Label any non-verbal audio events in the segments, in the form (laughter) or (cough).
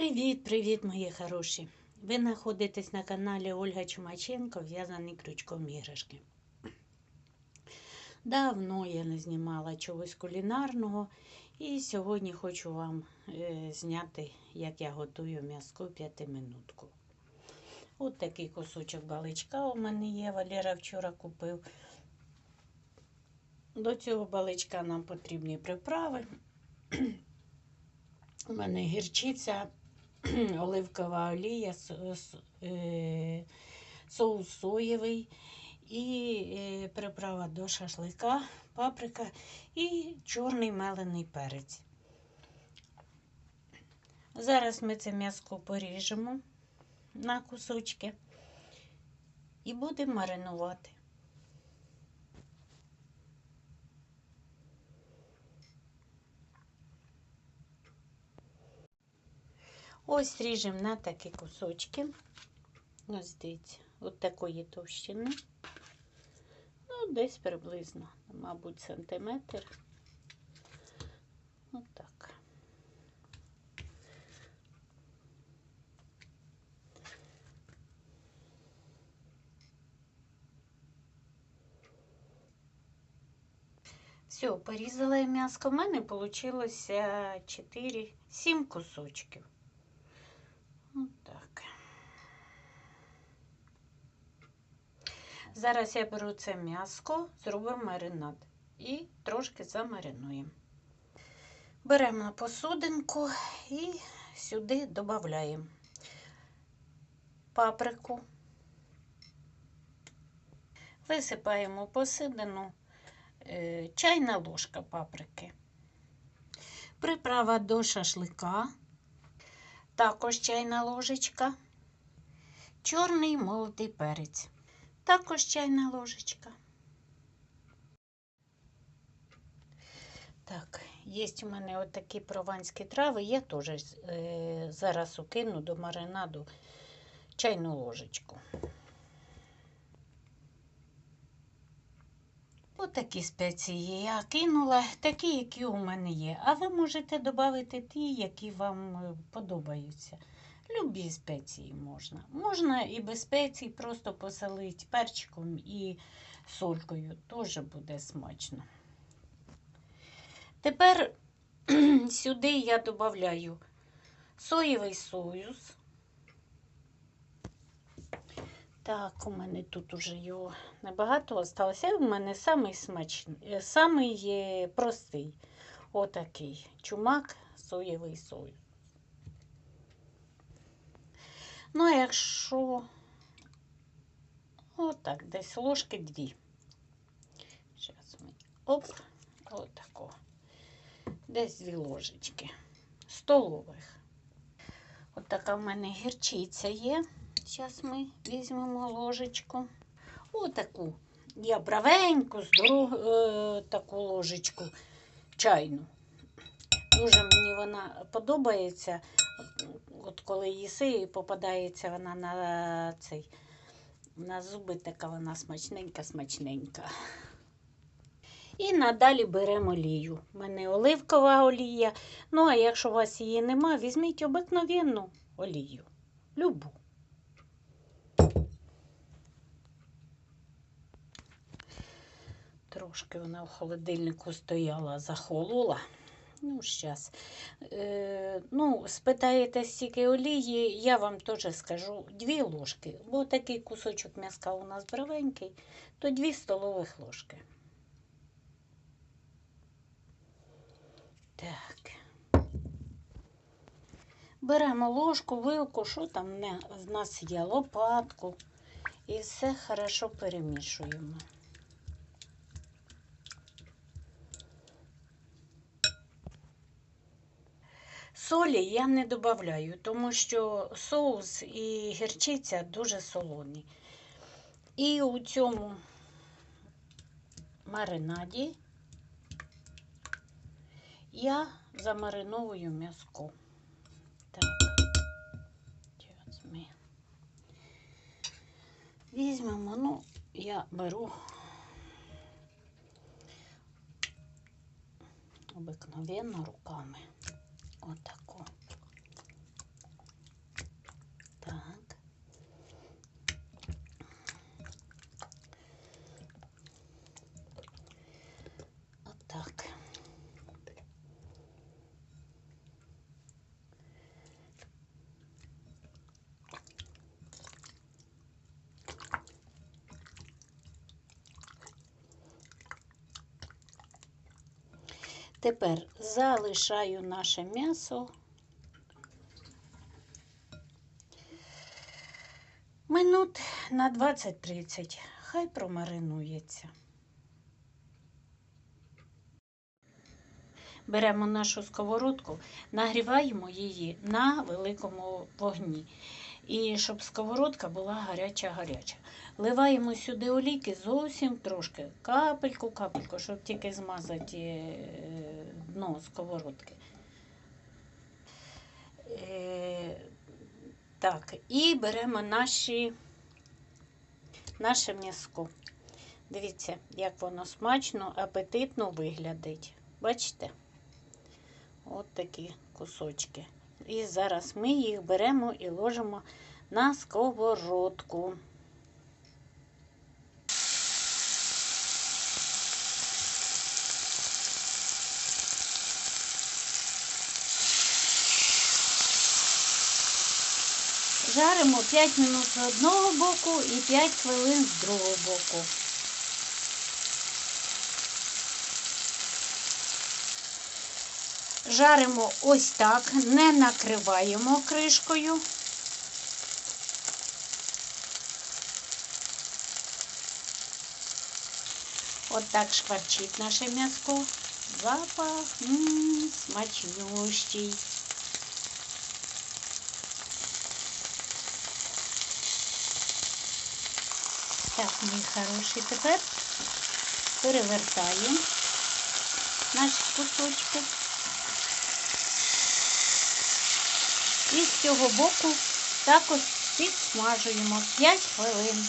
Привіт-привіт, мої хороші! Ви знаходитесь на каналі Ольга Чумаченко, в'язаний крючком іграшки. Давно я не знімала чогось кулінарного, і сьогодні хочу вам е, зняти, як я готую м'язку п'ятиминутку. От такий кусочок баличка у мене є, Валера вчора купив. До цього баличка нам потрібні приправи. (clears throat) У мене гірчиця, (clears throat) оливкова олія, е, соус соєвий і е, приправа до шашлика, паприка і чорний мелений перець. Зараз ми це м'яско поріжемо на кусочки і будемо маринувати. Ось ріжемо на такі кусочки. Ось дивіться, от такої товщини. Ну, десь приблизно, мабуть, сантиметр. Отак. Все, порізала я м'яско. У мене вийшло 4-7 кусочків. Отак. Зараз я беру це м'яско, зробимо маринад і трошки замаринуємо. Беремо на посудинку і сюди додаємо паприку. Висипаємо посидину е, чайна ложка паприки. Приправа до шашлика також чайна ложечка, чорний молотий перець, також чайна ложечка. Так, є у мене отакі прованські трави, я теж е, зараз укину до маринаду чайну ложечку. Отакі спеції я кинула, такі, які у мене є. А ви можете додати ті, які вам е, подобаються. Любі спеції можна. Можна і без спецій, просто посолити перчиком і солькою. Теж буде смачно. Тепер (clears throat) сюди я додаю соєвий союз. Так, у мене тут уже його небагато осталося. У мене самий смачний, самий е, простий. Отакий чумак, соєвий союз. Ну, а якщо отак, десь ложки дві. Зараз ми оп, отако. Десь дві ложечки столових. Отака в мене гірчиця є. Зараз ми візьмемо ложечку. Отаку. Я бравеньку, здорову е, таку ложечку чайну. Дуже мені вона подобається. От, коли їси, і попадається вона на цей на зуби, така вона смачненька, смачненька. І надалі беремо олію. У мене оливкова олія. Ну, а якщо у вас її нема, візьміть обикновенну олію. Любу. Трошки вона в холодильнику стояла, захолола. Ну, зараз. Е, ну, спитаєте, стільки олії, я вам теж скажу дві ложки. Бо такий кусочок м'яска у нас бравенький, то дві столових ложки. Так. Беремо ложку, вилку, що там в нас є, лопатку. І все хорошо перемішуємо. Солі я не додаю, тому що соус і гірчиця дуже солоні. І у цьому маринаді я замариновую м'язко. Так, візьмемо, ну, я беру обикновенно руками. Отако. Тепер залишаю наше м'ясо. Минут на 20-30. Хай промаринується. Беремо нашу сковородку, нагріваємо її на великому вогні. І щоб сковородка була гаряча-гаряча. Вливаємо сюди олійки зовсім трошки, капельку, капельку, щоб тільки змазати е, дно сковородки. Е, Так, і беремо наші, наше м'яско. Дивіться, як воно смачно, апетитно виглядить. Бачите? От такі кусочки. І зараз ми їх беремо і ложимо на сковородку. Жаримо 5 минут з одного боку і 5 хвилин з другого боку. Жаримо ось так, не накриваємо кришкою. От так шкварчить наше м'яско. Запах м -м, смачнющий. Так, мій хороший, тепер перевертаємо наші кусочки. І з цього боку також підсмажуємо 5 хвилин.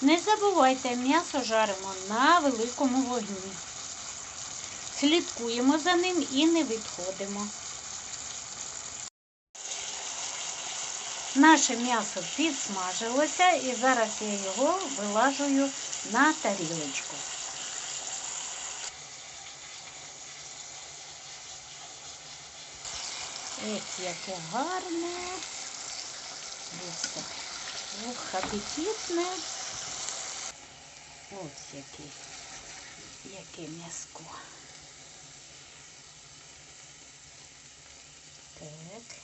Не забувайте, м'ясо жаримо на великому вогні. Слідкуємо за ним і не відходимо. Наше м'ясо підсмажилося і зараз я його вилажую на тарілочку. Ось яке гарне. Ух, апетитне. Ось яке, яке м'яско. Так.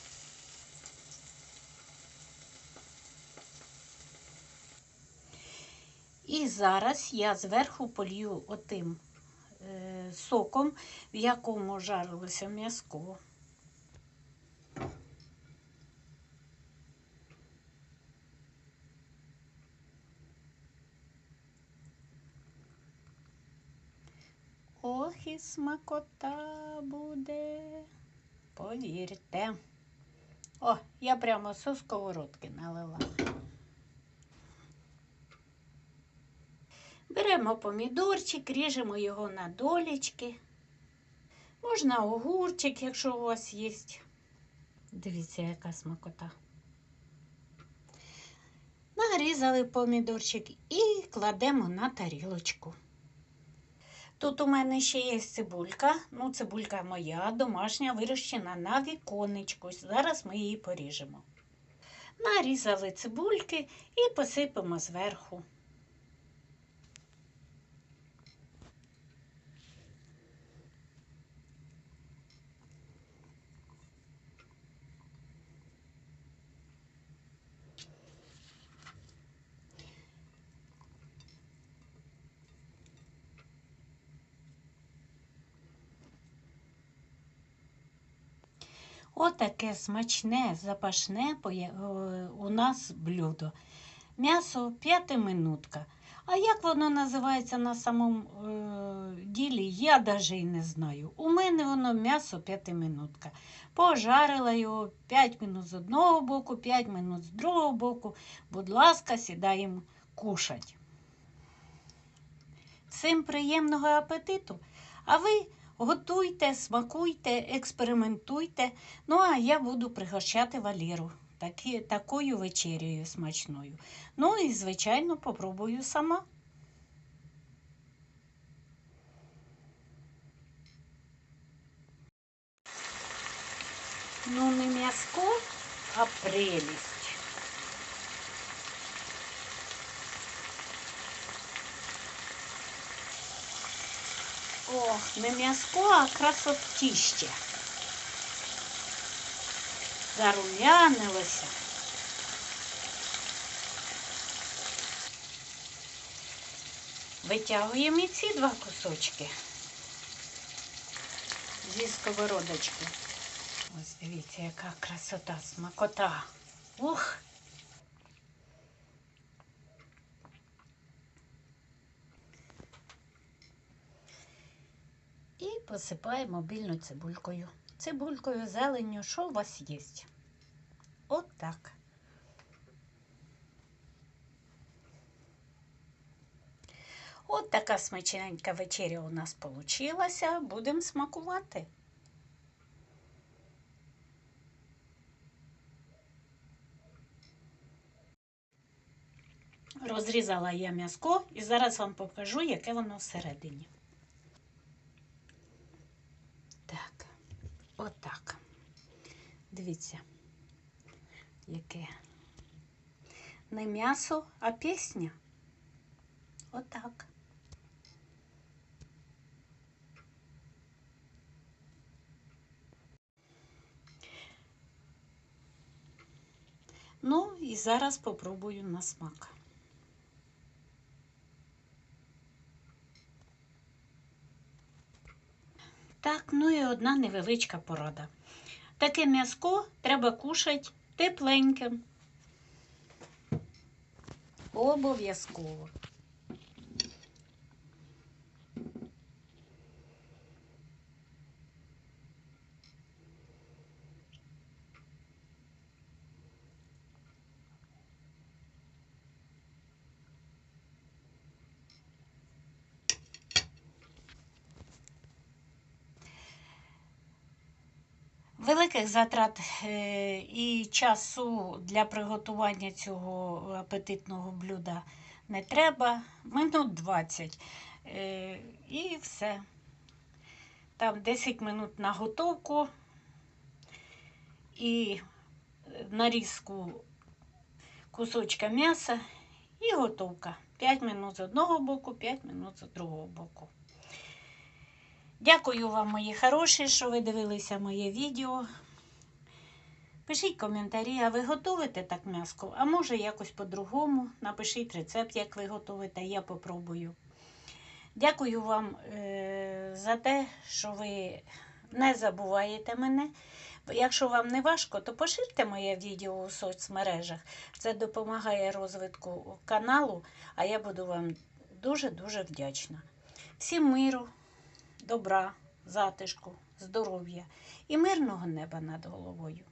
І зараз я зверху полью отим е, соком, в якому жарилося м'язко. Ох, і смакота буде, повірте. О, я прямо со сковородки налила. Беремо помідорчик, ріжемо його на долічки. Можна огурчик, якщо у вас є. Дивіться, яка смакота. Нарізали помідорчик і кладемо на тарілочку. Тут у мене ще є цибулька. Ну, цибулька моя, домашня, вирощена на віконечку. Зараз ми її поріжемо. Нарізали цибульки і посипемо зверху. Отаке смачне, запашне у нас блюдо. М'ясо п'ятиминутка. А як воно називається на самому е, ділі, я навіть і не знаю. У мене воно м'ясо п'ятиминутка. Пожарила його 5 минут з одного боку, 5 минут з другого боку. Будь ласка, сідаємо кушать. Всім приємного апетиту! А ви Готуйте, смакуйте, експериментуйте. Ну, а я буду пригощати Валеру такі, такою вечерею смачною. Ну і, звичайно, попробую сама. Ну, не м'язко, а прелість. Ох, не м'язко, а красотіще. Зарум'янилося. Витягуємо і ці два кусочки зі сковородочки. Ось дивіться, яка красота, смакота. Ух! І посипаємо обільно цибулькою. Цибулькою, зеленню, що у вас є? От так. От така смачненька вечеря у нас получилася. Будемо смакувати. Розрізала я м'язко і зараз вам покажу, яке воно всередині. Так, отак. Дивіться, яке не м'ясо, а пісня. Отак. Ну і зараз попробую на смак. Так, ну і одна невеличка порада. Таке м'язко треба кушати тепленьким. Обов'язково. Великих затрат е, і часу для приготування цього апетитного блюда не треба. Минут 20. Е, І все. Там 10 минут на готовку і нарізку кусочка м'яса і готовка. 5 минут з одного боку, 5 минут з другого боку. Дякую вам, мої хороші, що ви дивилися моє відео. Пишіть коментарі, а ви готуєте так м'яско? А може якось по-другому. Напишіть рецепт, як ви готуєте, я попробую. Дякую вам е- за те, що ви не забуваєте мене. Якщо вам не важко, то поширте моє відео у соцмережах. Це допомагає розвитку каналу, а я буду вам дуже-дуже вдячна. Всім миру! Добра, затишку, здоров'я і мирного неба над головою.